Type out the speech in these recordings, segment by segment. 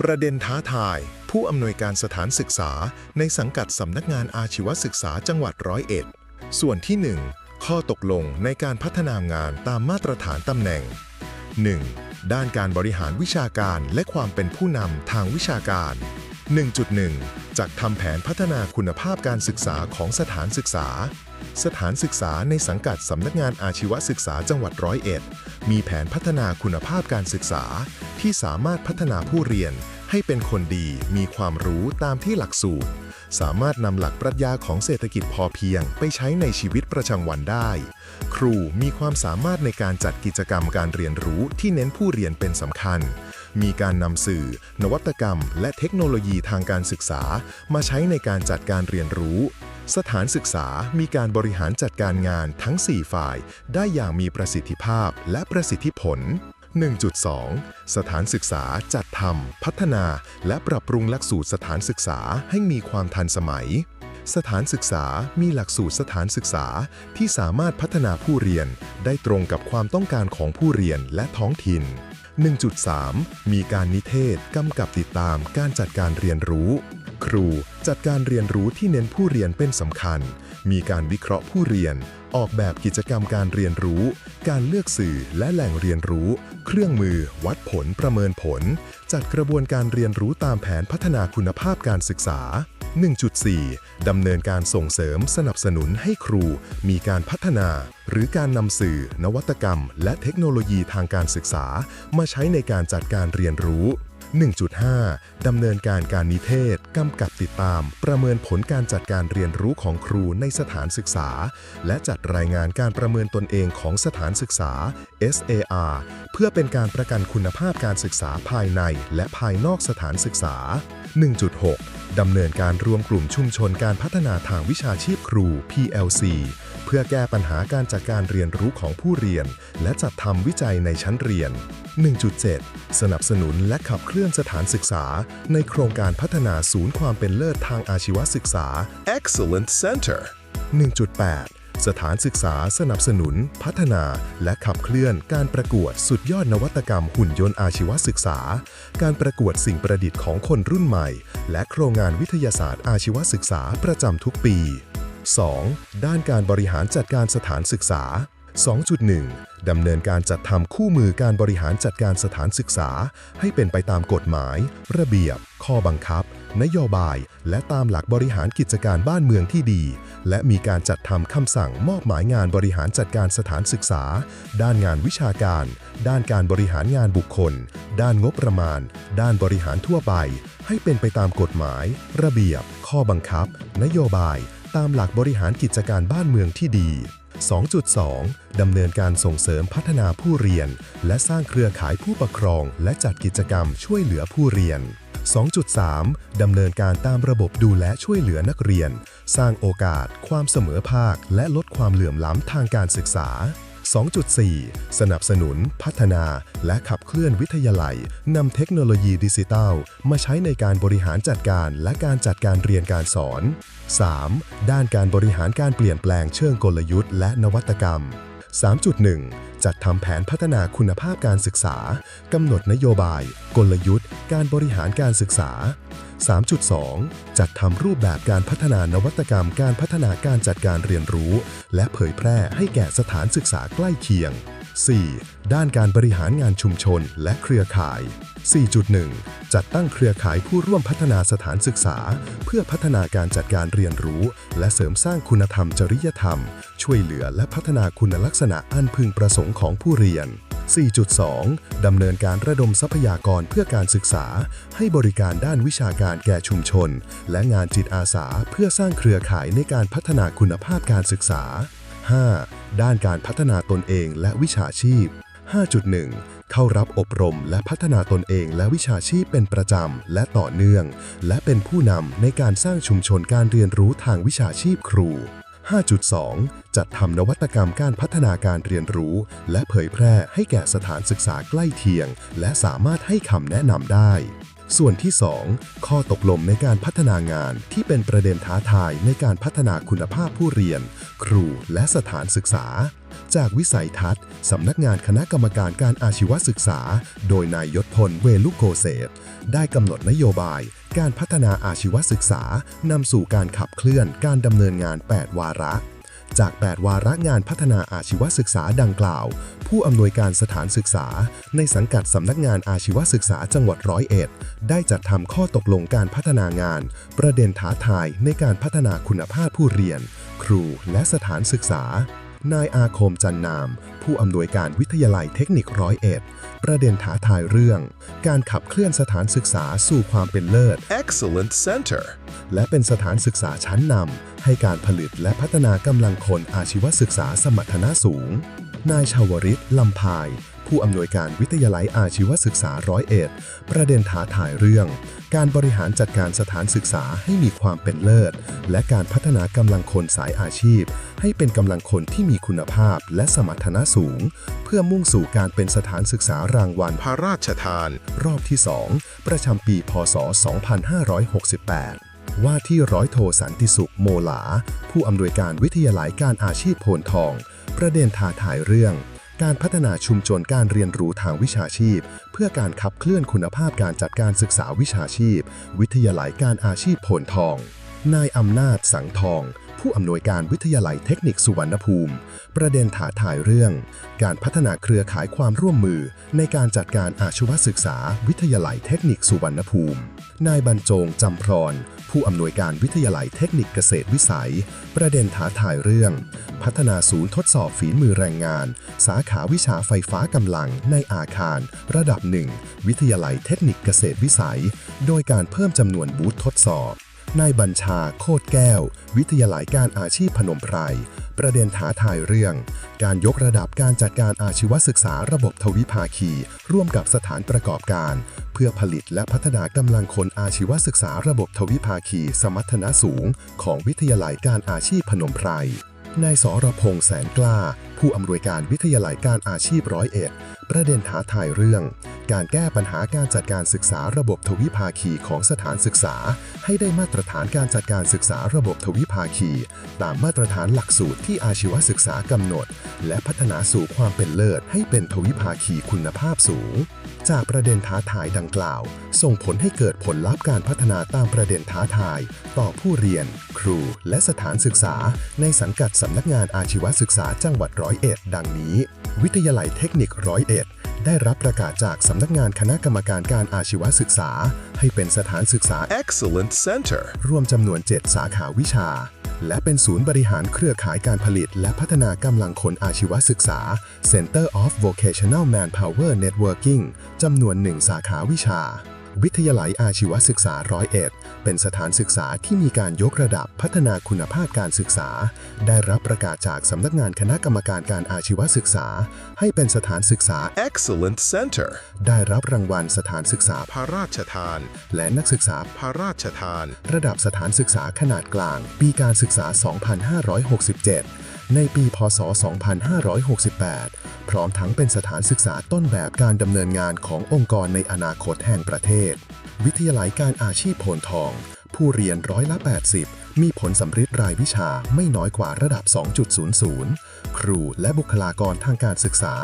ประเด็นท้าทาย ผู้อำนวยการสถานศึกษาในสังกัดสำนักงานอาชีวศึกษาจังหวัดร้อยเอ็ด ส่วนที่ 1 ข้อตกลงในการพัฒนางานตามมาตรฐานตำแหน่ง 1. ด้านการบริหารวิชาการและความเป็นผู้นำทางวิชาการ 1.1 จัดทำแผนพัฒนาคุณภาพการศึกษาของสถานศึกษา สถานศึกษาในสังกัดสำนักงานอาชีวศึกษาจังหวัดร้อยเอ็ด มีแผนพัฒนาคุณภาพการศึกษา ที่สามารถพัฒนาผู้เรียน ให้เป็นคนดีมีความรู้ตามที่หลักสูตร สามารถนำหลักปรัชญาของเศรษฐกิจพอเพียง ไปใช้ในชีวิตประจำวันได้ ครูมีความสามารถในการจัดกิจกรรมการเรียนรู้ที่เน้นผู้เรียนเป็นสำคัญ มีการนำสื่อ นวัตกรรม และเทคโนโลยีทางการศึกษา มาใช้ในการจัดการเรียนรู้ สถานศึกษามีการบริหารจัดการงานทั้ง 4 ฝ่าย ได้อย่างมีประสิทธิภาพและประสิทธิผล 1.2 สถานศึกษาจัดทำพัฒนา และปรับปรุงหลักสูตรสถานศึกษาให้มีความทันสมัย สถานศึกษามีหลักสูตรสถานศึกษาที่สามารถพัฒนาผู้เรียน ได้ตรงกับความต้องการของผู้เรียนและท้องถิ่น 1.3 มีการนิเทศกำกับติดตามการจัดการเรียนรู้ ครูจัดการเรียนรู้ที่เน้นผู้เรียนเป็นสำคัญ มีการวิเคราะห์ผู้เรียน ออกแบบกิจกรรมการเรียนรู้ การเลือกสื่อและแหล่งเรียนรู้ เครื่องมือ วัดผลประเมินผล จัดกระบวนการเรียนรู้ตามแผนพัฒนาคุณภาพการศึกษา 1.4 ดำเนินการส่งเสริมสนับสนุนให้ครู มีการพัฒนา หรือการนำสื่อ นวัตกรรม และเทคโนโลยีทางการศึกษา มาใช้ในการจัดการเรียนรู้ 1.5 ดำเนินการการนิเทศ กำกับติดตาม ประเมินผลการจัดการเรียนรู้ของครูในสถานศึกษา และจัดรายงานการประเมินตนเองของสถานศึกษา SAR เพื่อเป็นการประกันคุณภาพการศึกษาภายในและภายนอกสถานศึกษา 1.6 ดำเนินการรวมกลุ่มชุมชนการพัฒนาทางวิชาชีพครู PLC เพื่อแก้ปัญหาการจัดการเรียนรู้ของผู้เรียน และจัดทำวิจัยในชั้นเรียน 1.7 สนับสนุนและขับเคลื่อนสถานศึกษา ในโครงการพัฒนาศูนย์ความเป็นเลิศทางอาชีวศึกษา Excellent Center 1.8 สถานศึกษาสนับสนุน พัฒนา และขับเคลื่อนการประกวดสุดยอดนวัตกรรมหุ่นยนต์อาชีวศึกษา การประกวดสิ่งประดิษฐ์ของคนรุ่นใหม่ และโครงงานวิทยาศาสตร์อาชีวศึกษาประจำทุกปี 2. ด้านการบริหารจัดการสถานศึกษา 2.1 ดำเนินการจัดทำคู่มือการบริหารจัดการสถานศึกษา ให้เป็นไปตามกฎหมาย ระเบียบ ข้อบังคับ นโยบาย และตามหลักบริหารกิจการบ้านเมืองที่ดี และมีการจัดทำคำสั่งมอบหมายงานบริหารจัดการสถานศึกษา ด้านงานวิชาการ ด้านการบริหารงานบุคคล ด้านงบประมาณ ด้านบริหารทั่วไป ให้เป็นไปตามกฎหมาย ระเบียบ ข้อบังคับ นโยบาย ตามหลักบริหารกิจการบ้านเมืองที่ดี 2.2 ดำเนินการส่งเสริมพัฒนาผู้เรียน และสร้างเครือข่ายผู้ปกครอง และจัดกิจกรรมช่วยเหลือผู้เรียน 2.3 ดำเนินการตามระบบดูแลช่วยเหลือนักเรียน สร้างโอกาส ความเสมอภาค และลดความเหลื่อมล้ำทางการศึกษา 2.4 สนับสนุน พัฒนา และขับเคลื่อนวิทยาลัยนำเทคโนโลยีดิจิทัล มาใช้ในการบริหารจัดการและการจัดการเรียนการสอน 3. ด้านการบริหารการเปลี่ยนแปลงเชิงกลยุทธ์และนวัตกรรม 3.1 จัดทำแผนพัฒนาคุณภาพการศึกษากำหนดนโยบาย กลยุทธ์ การบริหารการศึกษา 3.2 จัดทำรูปแบบการพัฒนานวัตกรรมการพัฒนาการจัดการเรียนรู้ และเผยแพร่ให้แก่สถานศึกษาใกล้เคียง 4. ด้านการบริหารงานชุมชนและเครือข่าย 4.1 จัดตั้งเครือข่ายผู้ร่วมพัฒนาสถานศึกษา เพื่อพัฒนาการจัดการเรียนรู้ และเสริมสร้างคุณธรรมจริยธรรม ช่วยเหลือและพัฒนาคุณลักษณะอันพึงประสงค์ของผู้เรียน 4.2 ดำเนินการระดมทรัพยากรเพื่อการศึกษา ให้บริการด้านวิชาการแก่ชุมชน และงานจิตอาสาเพื่อสร้างเครือข่ายในการพัฒนาคุณภาพการศึกษา 5. ด้านการพัฒนาตนเองและวิชาชีพ 5.1 เข้ารับอบรมและพัฒนาตนเองและวิชาชีพเป็นประจำ และต่อเนื่อง และเป็นผู้นำในการสร้างชุมชนการเรียนรู้ทางวิชาชีพครู 5.2 จัดทำนวัตกรรมการพัฒนาการเรียนรู้ และเผยแพร่ให้แก่สถานศึกษาใกล้เคียง และสามารถให้คำแนะนำได้ส่วนที่ 2 ข้อตกลงในการพัฒนางานที่เป็นประเด็นท้าทายในการพัฒนาคุณภาพผู้เรียน ครูและสถานศึกษา จากวิสัยทัศน์ สำนักงานคณะกรรมการการอาชีวศึกษา โดยนายยศพลเวลุโกเศษได้กำหนดนโยบาย การพัฒนาอาชีวศึกษานำสู่การขับเคลื่อนการดำเนินงาน 8 วาระ จาก 8 วาระงานพัฒนาอาชีวศึกษาดังกล่าว ผู้อำนวยการสถานศึกษา ในสังกัดสำนักงานอาชีวศึกษาจังหวัดร้อยเอ็ดได้จัดทำข้อตกลงการพัฒนางาน ประเด็นท้าทายในการพัฒนาคุณภาพผู้เรียน ครูและสถานศึกษา นายอาคมจันนาม ผู้อำนวยการวิทยาลัยเทคนิคร้อยเอ็ดประเด็นท้าทายเรื่อง การขับเคลื่อนสถานศึกษาสู่ความเป็นเลิศ Excellent Center. และเป็นสถานศึกษาชั้นนำให้การผลิตและพัฒนากำลังคนอาชีวศึกษาสมรรถนะสูง นายชาวริตลำพาย ผู้อำนวยการวิทยาลัยอาชีวศึกษาร้อยเอ็ดประเด็นท้าทายเรื่อง การบริหารจัดการสถานศึกษาให้มีความเป็นเลิศ และการพัฒนากำลังคนสายอาชีพ ให้เป็นกำลังคนที่มีคุณภาพและสมรรถนะสูง เพื่อมุ่งสู่การเป็นสถานศึกษารางวัลพระราชทาน รอบที่ 2 ประจำปี พศ 2568ว่าที่ร้อยโทสันติสุขโมหลา ผู้อำนวยการวิทยาลัยการอาชีพโพนทอง ประเด็นท้าทายเรื่อง การพัฒนาชุมชนการเรียนรู้ทางวิชาชีพ เพื่อการขับเคลื่อนคุณภาพการจัดการศึกษาวิชาชีพ วิทยาลัยการอาชีพโพนทอง นายอำนาจสังทอง ผู้อำนวยการวิทยาลัยเทคนิคสุวรรณภูมิ ประเด็นท้าทายเรื่อง การพัฒนาเครือข่ายความร่วมมือ ในการจัดการอาชีวศึกษา วิทยาลัยเทคนิคสุวรรณภูมิ นายบรรจงจำพรผู้อำนวยการวิทยาลัยเทคนิคเกษตรวิสัย ประเด็นท้าทายเรื่อง พัฒนาศูนย์ทดสอบฝีมือแรงงาน สาขาวิชาไฟฟ้ากำลังในอาคาร ระดับหนึ่งวิทยาลัยเทคนิคเกษตรวิสัย โดยการเพิ่มจำนวนบูธทดสอบ นายบัญชาโคตรแก้ว วิทยาลัยการอาชีพพนมไพร ประเด็นท้าทายเรื่อง การยกระดับการจัดการอาชีวศึกษาระบบทวิภาคี ร่วมกับสถานประกอบการ เพื่อผลิตและพัฒนากำลังคนอาชีวศึกษาระบบทวิภาคี สมรรถนะสูง ของวิทยาลัยการอาชีพพนมไพรนายสรพงษ์แสนกล้า ผู้อำนวยการวิทยาลัยการอาชีพร้อยเอ็ด ประเด็นท้าทายเรื่อง การแก้ปัญหาการจัดการศึกษาระบบทวิภาคีของสถานศึกษา ให้ได้มาตรฐานการจัดการศึกษาระบบทวิภาคี ตามมาตรฐานหลักสูตรที่อาชีวศึกษากำหนด และพัฒนาสู่ความเป็นเลิศให้เป็นทวิภาคีคุณภาพสูง จากประเด็นท้าทายดังกล่าว ส่งผลให้เกิดผลลัพธ์การพัฒนาตามประเด็นท้าทาย ต่อผู้เรียน ครู และสถานศึกษา ในสังกัดสำนักงานอาชีวศึกษาจังหวัดร้อยเอ็ดดังนี้ วิทยาลัยเทคนิคร้อยเอ็ด ได้รับประกาศจากสำนักงานคณะกรรมการการอาชีวศึกษา ให้เป็นสถานศึกษา Excellent Center. รวมจำนวน 7 สาขาวิชา และเป็นศูนย์บริหารเครือข่ายการผลิต และพัฒนากำลังคนอาชีวศึกษา Center of Vocational Manpower Networking จำนวน 1 สาขาวิชา วิทยาลัยอาชีวศึกษาร้อยเอ็ดเป็นสถานศึกษาที่มีการยกระดับพัฒนาคุณภาพการศึกษา ได้รับประกาศจากสำนักงานคณะกรรมการการอาชีวศึกษา ให้เป็นสถานศึกษา Excellent Center. ได้รับรางวัลสถานศึกษาพระราชทาน และนักศึกษาพระราชทาน ระดับสถานศึกษาขนาดกลาง ปีการศึกษา 2567 ในปีพศ 2568 พร้อมทั้งเป็นสถานศึกษาต้นแบบการดำเนินงานขององค์กรในอนาคตแห่งประเทศ วิทยาลัยการอาชีพโพนทอง ผู้เรียนร้อยละ 80 มีผลสำฤทธิ์รายวิชาไม่น้อยกว่าระดับ 2.00 ครูและบุคลากรทางการศึกษา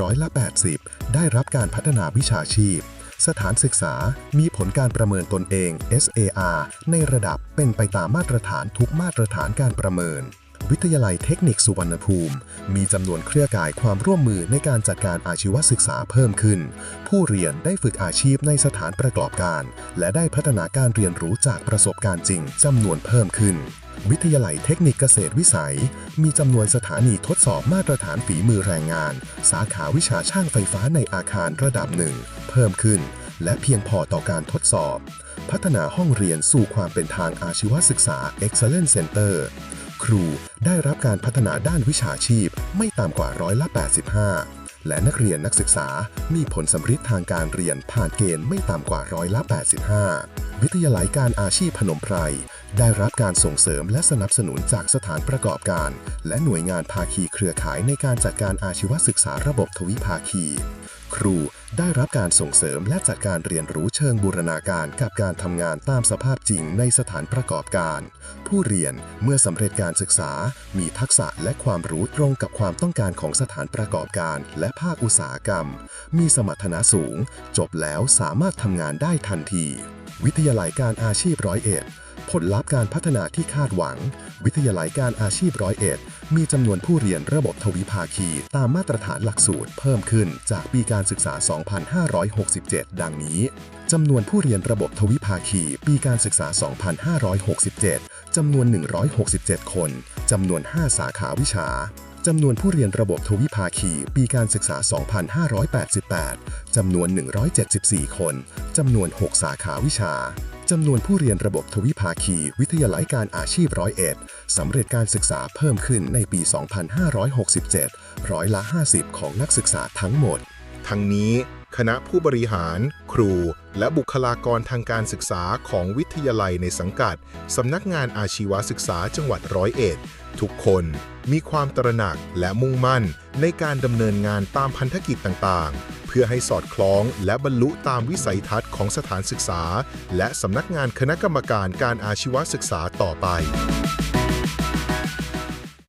ร้อยละ 80 ได้รับการพัฒนาวิชาชีพสถานศึกษามีผลการประเมินตนเอง SAR ในระดับเป็นไปตามมาตรฐานทุกมาตรฐานการประเมิน วิทยาลัยเทคนิคสุวรรณภูมิ มีจำนวนเครือข่ายความร่วมมือในการจัดการอาชีวศึกษาเพิ่มขึ้น ผู้เรียนได้ฝึกอาชีพในสถานประกอบการ และได้พัฒนาการเรียนรู้จากประสบการณ์จริงจำนวนเพิ่มขึ้น วิทยาลัยเทคนิคเกษตรวิสัย มีจำนวนสถานีทดสอบมาตรฐานฝีมือแรงงาน สาขาวิชาช่างไฟฟ้าในอาคารระดับหนึ่งเพิ่มขึ้น และเพียงพอต่อการทดสอบ พัฒนาห้องเรียนสู่ความเป็นทางอาชีวศึกษา Excellence Center ครูได้รับการพัฒนาด้านวิชาชีพไม่ต่ำกว่าร้อยละ 85 และนักเรียนนักศึกษามีผลสำฤทธิ์ทางการเรียนผ่านเกณฑ์ไม่ต่ำกว่าร้อยละ 85 วิทยาลัยการอาชีพพนมไพรได้รับการส่งเสริมและสนับสนุนจากสถานประกอบการ และหน่วยงานภาคีเครือข่ายในการจัดการอาชีวศึกษาระบบทวิภาคี ครูได้รับการส่งเสริมและจัดการเรียนรู้เชิงบูรณาการกับการทำงานตามสภาพจริงในสถานประกอบการ ผู้เรียนเมื่อสำเร็จการศึกษา มีทักษะและความรู้ตรงกับความต้องการของสถานประกอบการ และภาคอุตสาหกรรม มีสมรรถนะสูง จบแล้วสามารถทำงานได้ทันที วิทยาลัยการอาชีพร้อยเอ็ด ผลลัพธ์การพัฒนาที่คาดหวัง วิทยาลัยการอาชีพร้อยเอ็ดมีจำนวนผู้เรียนระบบทวิภาคี ตามมาตรฐานหลักสูตรเพิ่มขึ้นจากปีการศึกษา 2567 ดังนี้จำนวนผู้เรียนระบบทวิภาคี ปีการศึกษา 2567 จำนวน 167 คน จำนวน 5 สาขาวิชาจำนวนผู้เรียนระบบทวิภาคี ปีการศึกษา 2588 จำนวน 174 คน จำนวน 6 สาขาวิชา จำนวนผู้เรียนระบบทวิภาคี วิทยาลัยการอาชีพร้อยเอ็ดสำเร็จการศึกษาเพิ่มขึ้นในปี 2567 ร้อยละ 50 ของนักศึกษาทั้งหมด ทั้งนี้ คณะผู้บริหาร ครู และบุคลากรทางการศึกษาของวิทยาลัยในสังกัด สำนักงานอาชีวศึกษาจังหวัดร้อยเอ็ด ทุกคนมีความตระหนักและมุ่งมั่นในการดำเนินงานตามพันธกิจต่างๆ เพื่อให้สอดคล้องและบรรลุตามวิสัยทัศน์ของสถานศึกษา และสำนักงานคณะกรรมการการอาชีวศึกษาต่อไป